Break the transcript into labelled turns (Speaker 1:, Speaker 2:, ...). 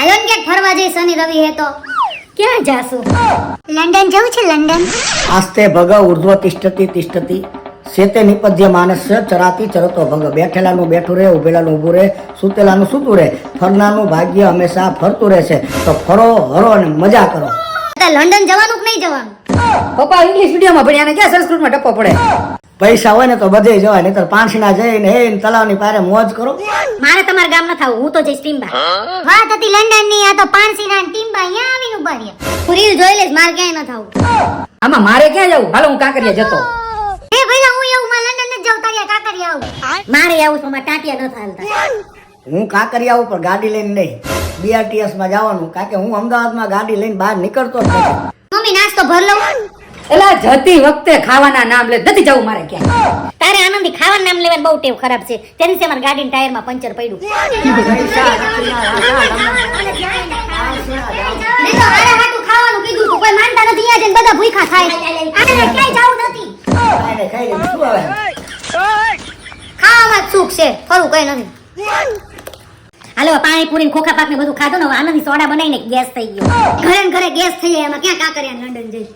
Speaker 1: હાલો ને ક્યાંક ફરવા જઈ શનિ રવિ હે તો
Speaker 2: ક્યાં જાશું?
Speaker 1: લંડન જવું છે લંડન?
Speaker 3: આસ્તે ભગ ઉર્ધ્વ તિષ્ઠતિ તિષ્ઠતિ સેતે નિપજ્ય માનસ ચરાતી ચરતો ભંગ. બેઠેલાનું બેઠું રહે ઉભેલાનું ઊભું રહે સૂતેલાનું સૂતું રહે ફરનાનું ભાગ્ય હંમેશા ફરતું રહેશે. તો ફરો હરો અને મજા કરો.
Speaker 1: લંડન જવાનું કે નહીં જવાનું?
Speaker 2: પપ્પા ઇંગ્લિશ મીડિયમમાં ભણ્યા ને ક્યાં સંસ્કૃતમાં ટપ્પો પડે?
Speaker 3: પૈસા હોય ને તો બધે જવાય નહીતર પાંચના જઈને હે તલાવની પારે મોજ કરો.
Speaker 2: મારે તમારા ગામ ન થાવ હું તો જઈશ ટીમ્બા
Speaker 1: વાત હતી લંડનની આ તો પાંચના ટીમ્બા અહીંયા આવીને ઊભા રહ્યા. પૂરી જોઈ લઈશ મારે ક્યાંય ન થાવ.
Speaker 2: આમાં મારે ક્યાં જવું? હાલો હું કાંકરિયા જતો.
Speaker 1: એ ભઈલા હું એવું માં લંડન જ જાઉં તારે કાંકરિયા આવું.
Speaker 2: મારે આવું તો માં ટાંટિયા ન થાલતા
Speaker 3: હું કાંકરિયા પણ ગાડી લઈને નહીં. બીઆરટીએસમાં જવાનું કારણ કે હું અમદાવાદમાં ગાડી લઈને બહાર નીકળતો જ નથી.
Speaker 1: મમ્મી નાસ્તો ભર લઉં.
Speaker 2: એલા જતી વખતે ખાવાના નામ લે નથી જવું મારે ક્યાં. તારે આનંદી ખાવાનું નામ લેવાનું બહુ ટેવ ખરાબ છે. તેની છે મારા ગાડીના ટાયરમાં પંચર પડ્યું.
Speaker 1: ખાવાનું કીધું તું કોઈ માનતા નથી અહીંયા જઈને બધા ભૂખા થાય. આને ક્યાંય જવું નથી.
Speaker 3: ખાઈ લે, ખાઈ લે, શું હવે
Speaker 1: ખાવામાં સુખ છે ફરવું કઈ નથી.
Speaker 2: હાલો પાણી પૂરી ખોખા પાક ને બધું ખાધું ને હવે સોડા બનાવીને ગેસ થઈ ગયો.
Speaker 1: ઘરે ઘરે ગેસ થઈ જાય, એમાં ક્યાં કાકરિયા લંડન જઈ